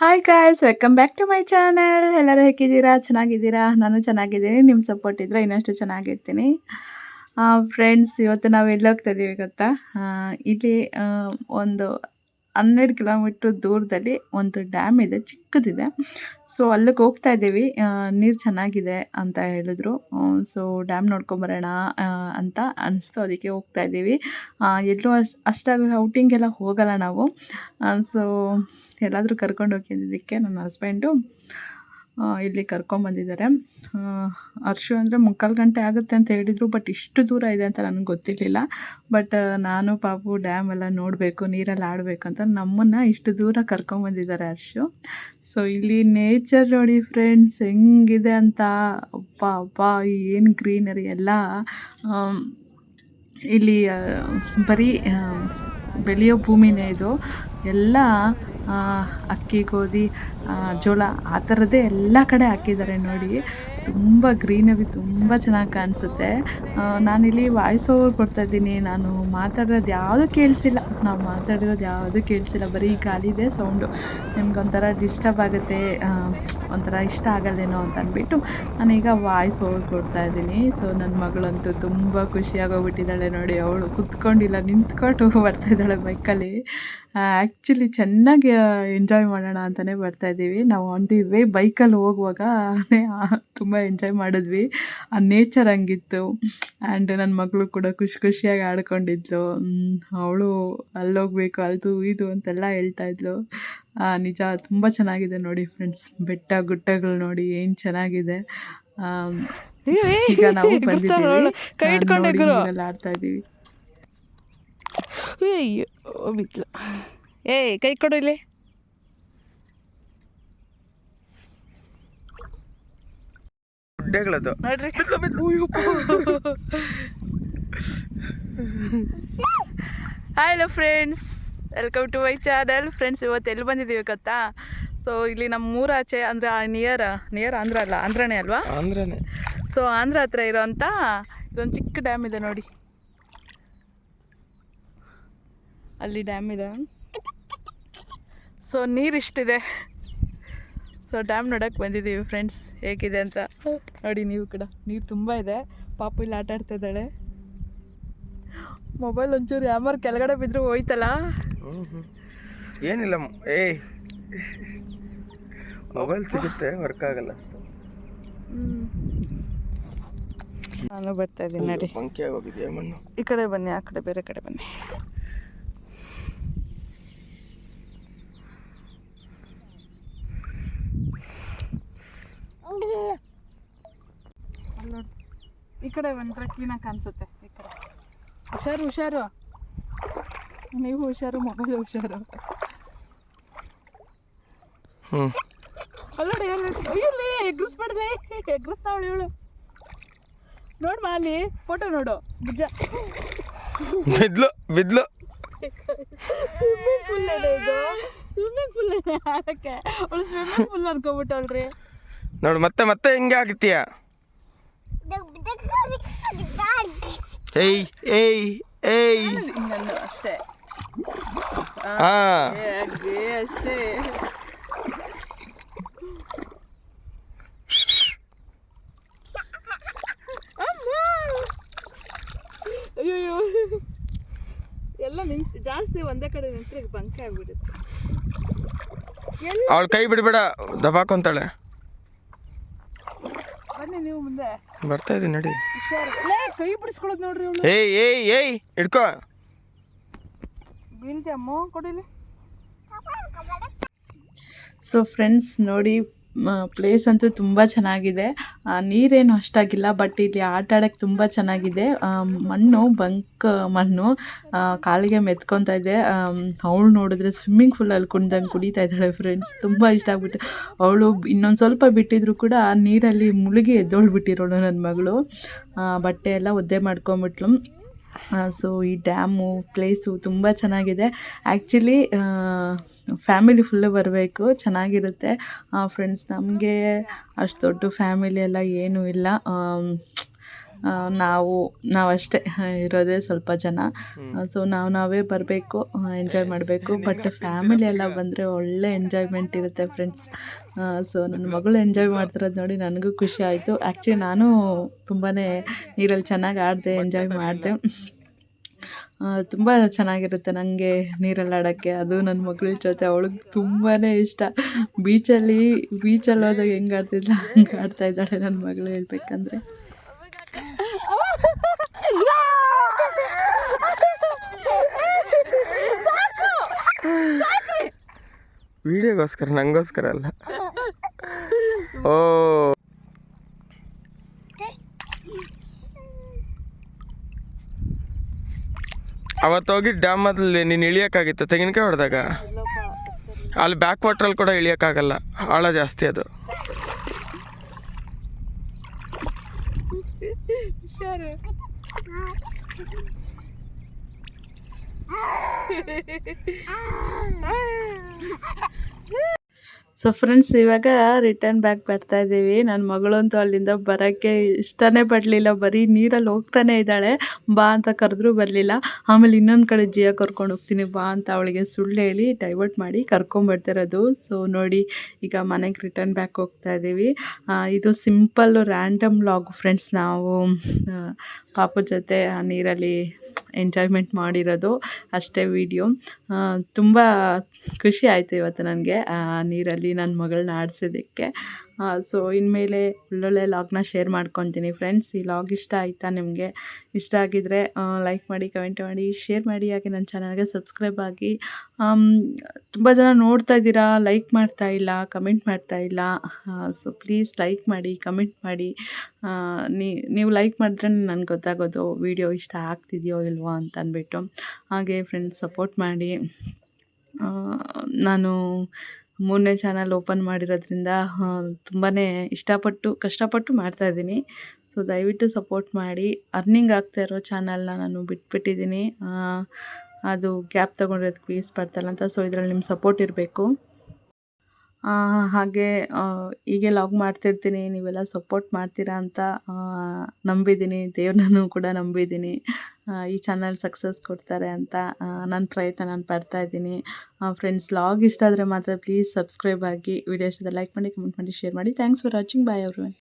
Hi guys welcome back to my channel ಎಲ್ಲರೂ ಹೇಗಿದ್ದೀರಾ? ಚೆನ್ನಾಗಿದ್ದೀರಾ? ನಾನು ಚೆನ್ನಾಗಿದ್ದೀನಿ. ನಿಮ್ಮ ಸಪೋರ್ಟ್ ಇದ್ದರೆ ಇನ್ನಷ್ಟು ಚೆನ್ನಾಗಿರ್ತೀನಿ. ಫ್ರೆಂಡ್ಸ್ ಇವತ್ತು ನಾವು ಎಲ್ಲೋಗ್ತಿದ್ದೀವಿ ಗೊತ್ತಾ? ಇಲ್ಲಿ ಒಂದು ಹನ್ನೆರಡು ಕಿಲೋಮೀಟ್ರ್ ದೂರದಲ್ಲಿ ಒಂದು ಡ್ಯಾಮ್ ಇದೆ, ಚಿಕ್ಕದಿದೆ. ಸೊ ಅಲ್ಲಿಗೆ ಹೋಗ್ತಾ ಇದ್ದೀವಿ. ನೀರು ಚೆನ್ನಾಗಿದೆ ಅಂತ ಹೇಳಿದ್ರು. ಸೊ ಡ್ಯಾಮ್ ನೋಡ್ಕೊಂಬರೋಣ ಅಂತ ಅನಿಸ್ತು. ಅದಕ್ಕೆ ಹೋಗ್ತಾ ಇದ್ದೀವಿ. ಎಲ್ಲೂ ಅಷ್ಟು ಅಷ್ಟಾಗಿ ಔಟಿಂಗೆಲ್ಲ ಹೋಗಲ್ಲ ನಾವು. ಸೊ ಎಲ್ಲಾದರೂ ಕರ್ಕೊಂಡು ಹೋಗಿದ್ದಕ್ಕೆ ನನ್ನ ಹಸ್ಬೆಂಡು ಇಲ್ಲಿ ಕರ್ಕೊಂಬಂದಿದ್ದಾರೆ ಅರ್ಶು ಅಂದರೆ ಮುಕ್ಕಾಲು ಗಂಟೆ ಆಗುತ್ತೆ ಅಂತ ಹೇಳಿದರು ಬಟ್ ಇಷ್ಟು ದೂರ ಇದೆ ಅಂತ ನನಗೆ ಗೊತ್ತಿರಲಿಲ್ಲ. ಬಟ್ ನಾನು, ಪಾಪು ಡ್ಯಾಮ್ ಎಲ್ಲ ನೋಡಬೇಕು, ನೀರಲ್ಲಿ ಆಡಬೇಕು ಅಂತ ನಮ್ಮನ್ನು ಇಷ್ಟು ದೂರ ಕರ್ಕೊಂಬಂದಿದ್ದಾರೆ ಅರ್ಶು ಸೊ ಇಲ್ಲಿ ನೇಚರ್ ನೋಡಿ ಫ್ರೆಂಡ್ಸ್ ಹೆಂಗಿದೆ ಅಂತ. ಅಪ್ಪ ಅಪ್ಪ ಏನು ಗ್ರೀನರಿ ಎಲ್ಲ. ಇಲ್ಲಿ ಬರೀ ಬೆಳೆಯೋ ಭೂಮಿನೇ ಇದು. ಎಲ್ಲ ಅಕ್ಕಿ, ಗೋಧಿ ಜೋಳ, ಆ ಥರದ್ದೇ ಎಲ್ಲ ಕಡೆ ಹಾಕಿದ್ದಾರೆ ನೋಡಿ. ತುಂಬ ಗ್ರೀನರಿ ತುಂಬ ಚೆನ್ನಾಗಿ ಕಾಣಿಸುತ್ತೆ. ನಾನಿಲ್ಲಿ ವಾಯ್ಸ್ ಓವರ್ ಕೊಡ್ತಾಯಿದ್ದೀನಿ ನಾನು ಮಾತಾಡೋದು ಯಾವುದೂ ಕೇಳಿಸಿಲ್ಲ. ನಾವು ಮಾತಾಡಿರೋದು ಯಾವುದೂ ಕೇಳಿಸಿಲ್ಲ. ಬರೀ ಗಾಳಿದೆ ಸೌಂಡು ನಿಮ್ಗೊಂಥರ ಡಿಸ್ಟರ್ಬ್ ಆಗುತ್ತೆ. ಒಂಥರ ಇಷ್ಟ ಆಗಲ್ಲೇನೋ ಅಂತ ಅಂದ್ಬಿಟ್ಟು ನಾನೀಗ ವಾಯ್ಸ್ ಓವರ್ ಕೊಡ್ತಾ ಇದ್ದೀನಿ. ಸೊ ನನ್ನ ಮಗಳಂತೂ ತುಂಬ ಖುಷಿಯಾಗೋಗ್ಬಿಟ್ಟಿದ್ದಾಳೆ ನೋಡಿ. ಅವಳು ಕುತ್ಕೊಂಡಿಲ್ಲ, ನಿಂತ್ಕೊಂಡು ಬರ್ತಾಯಿದ್ದಾಳೆ ಬೈಕಲ್ಲಿ ಆ್ಯಕ್ಚುಲಿ ಚೆನ್ನಾಗಿ ಎಂಜಾಯ್ ಮಾಡೋಣ ಅಂತಲೇ ಬರ್ತಾ ಇದ್ದೀವಿ. ನಾವು ಆನ್ ದಿ ವೇ ಬೈಕಲ್ಲಿ ಹೋಗುವಾಗ ತುಂಬ ಎಂಜಾಯ್ ಮಾಡಿದ್ವಿ. ಆ ನೇಚರ್ ಹಂಗಿತ್ತು. ಆ್ಯಂಡ್ ನನ್ನ ಮಗಳು ಕೂಡ ಖುಷಿ ಖುಷಿಯಾಗಿ ಆಡ್ಕೊಂಡಿದ್ಲು. ಅವಳು ಅಲ್ಲೋಗ್ಬೇಕು ಅಲ್ದು ಇದು ಅಂತೆಲ್ಲ ಹೇಳ್ತಾ ಇದ್ಲು. ಆ, ನಿಜ ತುಂಬ ಚೆನ್ನಾಗಿದೆ ನೋಡಿ ಫ್ರೆಂಡ್ಸ್ ಬೆಟ್ಟ ಗುಡ್ಡಗಳು ನೋಡಿ ಏನು ಚೆನ್ನಾಗಿದೆ. ಈಗ ನಾವು ಬಂದಿದ್ದೀವಿ. ಆಡ್ತಾ ಇದ್ದೀವಿ. ಅಯ್ಯೋ ಬಿದ್ಲು ಏಯ್ ಕೈ ಕೊಡು ಇಲ್ಲಿ. ಗುಡ್ಡೆಗಳದು hello friends welcome to my channel friends ಇವತ್ತು ಎಲ್ಲಿ ಬಂದಿದ್ದೀವಿ ಗೊತ್ತಾ? ಸೊ ಇಲ್ಲಿ ನಮ್ಮ ಊರಾಚೆ ಅಂದರೆ ನಿಯರ್ ನಿಯರ್ ಆಂಧ್ರ ಅಲ್ಲ ಆಂಧ್ರನೇ ಅಲ್ವಾ? ಆಂಧ್ರನೇ. ಸೊ ಆಂಧ್ರ ಹತ್ರ ಇರೋಂಥ ಇದೊಂದು ಚಿಕ್ಕ ಡ್ಯಾಮ್ ಇದೆ ನೋಡಿ. ಅಲ್ಲಿ ಡ್ಯಾಮ್ ಇದೆ. ಸೊ ನೀರು ಇಷ್ಟಿದೆ ಸೊ ಡ್ಯಾಮ್ ನೋಡೋಕ್ಕೆ ಬಂದಿದ್ದೀವಿ ಫ್ರೆಂಡ್ಸ್ ಹೇಗಿದೆ ಅಂತ? ನೋಡಿ ನೀವು ಕೂಡ. ನೀರು ತುಂಬ ಇದೆ. ಪಾಪು ಇಲ್ಲಿ ಆಟ ಆಡ್ತಾ ಇದ್ದಾಳೆ. ಮೊಬೈಲ್ ಒಂಚೂರು ಯಾಮಾರು ಕೆಳಗಡೆ ಬಿದ್ದರೂ ಹೋಯ್ತಲ್ಲ. ಏನಿಲ್ಲ ಏಯ್. ಮೊಬೈಲ್ ಸಿಗುತ್ತೆ ವರ್ಕ್ ಆಗಲ್ಲ ಅಷ್ಟು. ನಾನು ಬರ್ತಾ ಇದ್ದೀನಿ ನೋಡಿ. ಮಣ್ಣು? ಈ ಕಡೆ ಬನ್ನಿ ಆ ಕಡೆ ಬೇರೆ ಕಡೆ ಬನ್ನಿ. ಈ ಕಡೆ ಬಂದ್ರೆ ಕ್ಲೀನಾಗಿ ಕಾಣಿಸುತ್ತೆ ಈ ಕಡೆ. ಹುಷಾರು ಹುಷಾರು. ನೀವು ಹುಷಾರು ಮೊಬೈಲ್ ಹುಷಾರು. ಹ್ಮ್. ಅಲ್ಲೋಡಿ ಅಯ್ಯಲ್ಲಿ ಎಗ್ರಿಸ್ಬೇಡಲೇ. ಎಗ್ರಿಸ್ತಾವಳು ಇವಳು. ನೋಡು ಮಾಲಿ ಫೋಟೋ ನೋಡು ಬುಜ್ಜ ಬಿದ್ಲು ಬಿದ್ಲು. ಸ್ವಿಮ್ಮಿಂಗ್ ಪೂಲ್ ಇದು. ಸ್ವಿಮ್ಮಿಂಗ್ ಪೂಲ್ ಅದಕ್ಕೆ ಅವಳು ಸ್ವಿಮ್ಮಿಂಗ್ ಪೂಲ್ ಅನ್ಕೊಬಿಟ್ಟವಳ್ರಿ ನೋಡು ಮತ್ತೆ ಮತ್ತೆ ಹಿಂಗೆ ಆಗ್ತೀಯ? ಏಯ್ ಏಯ್ ಏಯ್. ಅಷ್ಟೇ ಹಾ. ಅಷ್ಟೇ! ಅಯ್ಯಯ್ಯೋ ಎಲ್ಲ ನಿಂತು ಜಾಸ್ತಿ ಒಂದೇ ಕಡೆ ನಿಂತ್ರೆ ಬಂಕೆ ಆಗ್ಬಿಡುತ್ತೆ. ಅವಳ ಕೈ ಬಿಡಬೇಡ ದಬಾಕೊಂತಾಳೆ ಬನ್ನಿ ನೀವು ಮುಂದೆ. ಬರ್ತಾ ಇದೀನಿ ನಡಿ. ಹುಷಾರು. ಲೇ ಕೈ ಬಿಡಿಸ್ಕೊಳ್ಳೋದು ನೋಡ್ರಿ ಏ ಏಯ್ ಏಯ್ ಏಯ್ ಹಿಡ್ಕೋ. ಬೀಳ್ತಿ ಅಮ್ಮ ಕೊಡಿಲಿ. ಸೊ ಫ್ರೆಂಡ್ಸ್ ನೋಡಿ ಪ್ಲೇಸ್ ಅಂತೂ ತುಂಬ ಚೆನ್ನಾಗಿದೆ. ನೀರೇನು ಅಷ್ಟಾಗಿಲ್ಲ ಬಟ್ ಇಲ್ಲಿ ಆಟ ಆಡೋಕ್ಕೆ ತುಂಬ ಚೆನ್ನಾಗಿದೆ. ಮಣ್ಣು, ಬಂಕ್, ಮಣ್ಣು ಕಾಲಿಗೆ ಮೆತ್ಕೊತಾ ಇದೆ. ಅವಳು ನೋಡಿದ್ರೆ ಸ್ವಿಮ್ಮಿಂಗ್ ಪೂಲಲ್ಲಿ ಕುಣ್ದಂಗೆ ಕುಡಿತಾ ಇದ್ದಾಳೆ ಫ್ರೆಂಡ್ಸ್ ತುಂಬ ಇಷ್ಟ ಆಗ್ಬಿಟ್ಟು. ಅವಳು ಇನ್ನೊಂದು ಸ್ವಲ್ಪ ಬಿಟ್ಟಿದ್ರು ಕೂಡ ನೀರಲ್ಲಿ ಮುಳುಗಿ ಎದ್ದೋಳ್ಬಿಟ್ಟಿರೋಳು ನನ್ನ ಮಗಳು. ಬಟ್ಟೆ ಎಲ್ಲ ಒದ್ದೆ ಮಾಡ್ಕೊಂಬಿಟ್ಲು ಸೊ ಈ ಡ್ಯಾಮು ಪ್ಲೇಸು ತುಂಬ ಚೆನ್ನಾಗಿದೆ. ಆ್ಯಕ್ಚುಲಿ ಫ್ಯಾಮಿಲಿ ಫುಲ್ಲು ಬರಬೇಕು, ಚೆನ್ನಾಗಿರುತ್ತೆ. ಫ್ರೆಂಡ್ಸ್ ನಮಗೆ ಅಷ್ಟು ದೊಡ್ಡ ಫ್ಯಾಮಿಲಿ ಎಲ್ಲ ಏನೂ ಇಲ್ಲ. ನಾವು ನಾವಷ್ಟೇ ಇರೋದೇ ಸ್ವಲ್ಪ ಜನ. ಸೊ ನಾವು ನಾವೇ ಬರಬೇಕು ಎಂಜಾಯ್ ಮಾಡಬೇಕು. ಬಟ್ ಫ್ಯಾಮಿಲಿ ಎಲ್ಲ ಬಂದರೆ ಒಳ್ಳೆ ಎಂಜಾಯ್ಮೆಂಟ್ ಇರುತ್ತೆ ಫ್ರೆಂಡ್ಸ್ ಸೊ ನನ್ನ ಮಗಳು ಎಂಜಾಯ್ ಮಾಡ್ತಿರೋದು ನೋಡಿ ನನಗೂ ಖುಷಿ ಆಯಿತು. ಆ್ಯಕ್ಚುಲಿ ನಾನು ತುಂಬಾ ನೀರಲ್ಲಿ ಚೆನ್ನಾಗಿ ಆಡಿದೆ ಎಂಜಾಯ್ ಮಾಡಿದೆ. ತುಂಬ ಚೆನ್ನಾಗಿರುತ್ತೆ ನನಗೆ ನೀರಲ್ಲಿ ಆಡೋಕ್ಕೆ. ಅದು ನನ್ನ ಮಗಳ ಜೊತೆ ಅವಳಿಗೆ ತುಂಬಾ ಇಷ್ಟ. ಬೀಚಲ್ಲಿ ಬೀಚಲ್ಲಿ ಹೋದಾಗ ಹೆಂಗೆ ಆಡ್ತಿದ್ಲ ಹಂಗೆ ಆಡ್ತಾ ಇದ್ದಾಳೆ ನನ್ನ ಮಗಳು ಹೇಳ್ಬೇಕಂದ್ರೆ. ವಿಡಿಯೋಗೋಸ್ಕರ ನಂಗೋಸ್ಕರ ಅಲ್ಲ. ಓ. ಅವತ್ತೋಗಿ ಡ್ಯಾಮಲ್ಲಿ ನೀನು ಇಳಿಯೋಕ್ಕಾಗಿತ್ತು, ತೆಂಗಿನಕಾಯಿ ಹೊಡೆದಾಗ? ಅಲ್ಲಿ ಬ್ಯಾಕ್ ವಾಟ್ರಲ್ಲಿ ಕೂಡ ಇಳಿಯೋಕ್ಕಾಗಲ್ಲ, ಆಳ ಜಾಸ್ತಿ ಅದು. ಸೊ ಫ್ರೆಂಡ್ಸ್ ಇವಾಗ ರಿಟರ್ನ್ ಬ್ಯಾಕ್ ಬರ್ತಾ ಇದ್ದೀವಿ. ನನ್ನ ಮಗಳಂತೂ ಅಲ್ಲಿಂದ ಬರೋಕ್ಕೆ ಇಷ್ಟನೇ ಪಡಲಿಲ್ಲ. ಬರೀ ನೀರಲ್ಲಿ ಹೋಗ್ತಾನೆ ಇದ್ದಾಳೆ. ಬಾ ಅಂತ ಕರೆದ್ರೂ ಬರಲಿಲ್ಲ. ಆಮೇಲೆ ಇನ್ನೊಂದು ಕಡೆ ಜಿಯ ಕರ್ಕೊಂಡು ಹೋಗ್ತೀನಿ. ಬಾ ಅಂತ ಅವಳಿಗೆ ಸುಳ್ಳು ಹೇಳಿ ಡೈವರ್ಟ್ ಮಾಡಿ ಕರ್ಕೊಂಬರ್ತಿರೋದು ಸೊ ನೋಡಿ, ಈಗ ಮನೆಗೆ ರಿಟರ್ನ್ ಬ್ಯಾಕ್ ಹೋಗ್ತಾ ಇದ್ದೀವಿ. ಇದು ಸಿಂಪಲ್ಲು ರ್ಯಾಂಡಮ್ ಲಾಗ್ ಫ್ರೆಂಡ್ಸ್ ನಾವು ಪಾಪು ಜೊತೆ ನೀರಲ್ಲಿ ಎಂಜಾಯ್ಮೆಂಟ್ ಮಾಡಿರೋದು ಅಷ್ಟೇ ವಿಡಿಯೋ ತುಂಬ ಖುಷಿ ಆಯಿತು ಇವತ್ತು ನನಗೆ ನೀರಲ್ಲಿ ನನ್ನ ಮಗಳನ್ನ ಆಡಿಸೋದಕ್ಕೆ ಸೊ ಇನ್ಮೇಲೆ ಒಳ್ಳೊಳ್ಳೆ ಲಾಗ್ನ ಶೇರ್ ಮಾಡ್ಕೊತೀನಿ ಫ್ರೆಂಡ್ಸ್ ಈ ಲಾಗ್ ಇಷ್ಟ ಆಯಿತಾ ನಿಮಗೆ? ಇಷ್ಟ ಆಗಿದ್ದರೆ ಲೈಕ್ ಮಾಡಿ ಕಮೆಂಟ್ ಮಾಡಿ ಶೇರ್ ಮಾಡಿ, ಹಾಗೆ ನನ್ನ ಚಾನಲ್ಗೆ ಸಬ್ಸ್ಕ್ರೈಬ್ ಆಗಿ. ತುಂಬ ಜನ ನೋಡ್ತಾ ಇದ್ದೀರಾ ಲೈಕ್ ಮಾಡ್ತಾ ಇಲ್ಲ ಕಮೆಂಟ್ ಮಾಡ್ತಾ ಇಲ್ಲ. ಸೊ ಪ್ಲೀಸ್ ಲೈಕ್ ಮಾಡಿ ಕಮೆಂಟ್ ಮಾಡಿ. ನೀವು ಲೈಕ್ ಮಾಡಿದ್ರೆ ನನಗೆ ಗೊತ್ತಾಗೋದು ವಿಡಿಯೋ ಇಷ್ಟ ಆಗ್ತಿದೆಯೋ ಇಲ್ವೋ ಅಂತ ಅಂದ್ಬಿಟ್ಟು ಹಾಗೆ ಫ್ರೆಂಡ್ಸ್ ಸಪೋರ್ಟ್ ಮಾಡಿ. ನಾನು ಮೂರನೇ ಚಾನಲ್ ಓಪನ್ ಮಾಡಿರೋದ್ರಿಂದ ತುಂಬಾ ಇಷ್ಟಪಟ್ಟು, ಕಷ್ಟಪಟ್ಟು ಮಾಡ್ತಾಯಿದ್ದೀನಿ ಸೊ, ದಯವಿಟ್ಟು ಸಪೋರ್ಟ್ ಮಾಡಿ. ಅರ್ನಿಂಗ್ ಆಗ್ತಾ ಇರೋ ಚಾನಲ್ನ ನಾನು ಬಿಟ್ಬಿಟ್ಟಿದ್ದೀನಿ. ಅದು ಗ್ಯಾಪ್ ತೊಗೊಂಡಿರೋದಕ್ಕೆ ವೀಸ್ ಬರ್ತಾಯಿಲ್ಲ ಅಂತ, ಸೊ, ಇದರಲ್ಲಿ ನಿಮ್ಮ ಸಪೋರ್ಟ್ ಇರಬೇಕು. ಹಾಗೆ ಹೀಗೆ ಲಾಗ್ ಮಾಡ್ತಿರ್ತೀನಿ. ನೀವೆಲ್ಲ ಸಪೋರ್ಟ್ ಮಾಡ್ತೀರಾ ಅಂತ ನಂಬಿದ್ದೀನಿ. ದೇವ್ರನ್ನೂ ಕೂಡ ನಂಬಿದ್ದೀನಿ. ಈ ಚಾನಲ್ ಸಕ್ಸಸ್ ಕೊಡ್ತಾರೆ ಅಂತ ನನ್ನ ಪ್ರಯತ್ನ ನಾನು ಪಡ್ತಾ ಇದ್ದೀನಿ. ಫ್ರೆಂಡ್ಸ್ ಲಾಗ್ ಇಷ್ಟ ಆದರೆ ಮಾತ್ರ ಪ್ಲೀಸ್ ಸಬ್ಸ್ಕ್ರೈಬ್ ಆಗಿ ವಿಡಿಯೋ ಇಷ್ಟದ ಲೈಕ್ ಮಾಡಿ ಕಮೆಂಟ್ ಮಾಡಿ ಶೇರ್ ಮಾಡಿ. ಥ್ಯಾಂಕ್ಸ್ ಫಾರ್ ವಾಚಿಂಗ್ ಬಾಯ್ ಅವರು